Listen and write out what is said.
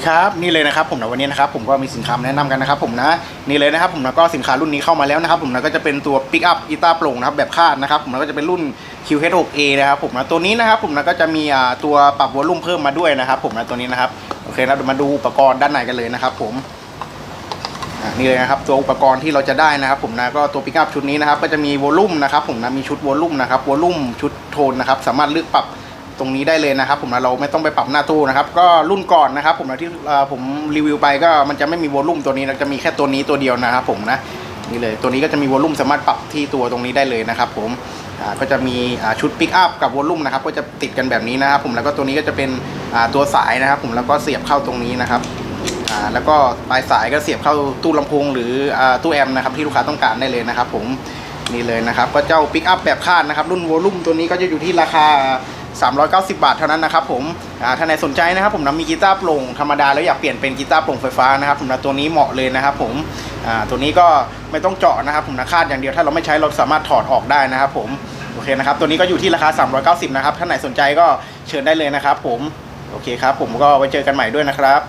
ดีครับนี่เลยนะครับผมนะวันนี้นะครับผมก็มีสินค้าแนะนำกันนะครับผมนะนี่เลยนะครับผมนะก็สินค้ารุ่นนี้เข้ามาแล้วนะครับผมนะก็จะเป็นตัวปิกอัพกีตาโปร่งนะครับแบบคาดนะครับผมนะก็จะเป็นรุ่น QH6A นะครับผมนะตัวนี้นะครับผมนะก็จะมีตัวปรับวอลลุ่มเพิ่มมาด้วยนะครับผมนะตัวนี้นะครับโอเคนะเดี๋ยวมาดูอุปกรณ์ด้านในกันเลยนะครับผมนี่เลยนะครับตัวอุปกรณ์ที่เราจะได้นะครับ ผมนะก็ตัวปิกอัพชุดนี้นะครับก็จะมีวอลลุ่มนะครับผมนะมีชุดวอลลุ่มนะครับวอลลุ่มชุดโทนนะครับสามารถเลือกปรับ ตรงนี้ได้เลยนะครับ ผมนะเราไม่ต้องไปปรับหน้าตู้นะครับ ก็รุ่นก่อนนะครับ ผมนะที่ผมรีวิวไปก็มันจะไม่มีวอลลุ่มตัวนี้นะจะมีแค่ตัวนี้ตัวเดียวนะครับ ผมนะนี่เลยตัวนี้ก็จะมีวอลลุ่มสามารถปรับที่ตัวตรงนี้ได้เลยนะครับ ผมก็จะมีชุดปิกอัพกับวอลลุ่มนะครับ ก็จะติดกันแบบนี้นะครับ ผมแล้วก็ตัวนี้ก็จะเป็นตัวสายนะครับ ผมแล้วก็เสียบเข้าตรงนี้นะครับแล้วก็ปลายสายก็เสียบเข้าตู้ลำโพงหรือตู้แอมนะครับที่ลูกค้าต้องการได้เลยนะครับ ผมนี่เลยนะครับ ก็เจ้าปิกอัพแบบคาดนะครับ รุ่นวอลลุ่มตัวนี้ก็จะอยู่ที่ราคา 390 บาทเท่านั้นนะครับผมอ่าถ้าไหนสนใจนะครับผมนะมีกีตาร์โปร่งธรรมดาแล้วอยากเปลี่ยนเป็นกีตาร์โปร่งไฟฟ้านะครับผมนะตัวนี้เหมาะเลยนะครับผมตัวนี้ก็ไม่ต้องเจาะนะครับผมนะคาดอย่างเดียวถ้าเราไม่ใช้เราสามารถถอดออกได้นะครับผมโอเคนะครับตัวนี้ก็อยู่ที่ราคา 390 นะครับถ้าไหนสนใจก็เชิญได้เลยนะครับผมโอเคครับผมก็ไว้เจอกันใหม่ด้วยนะครับ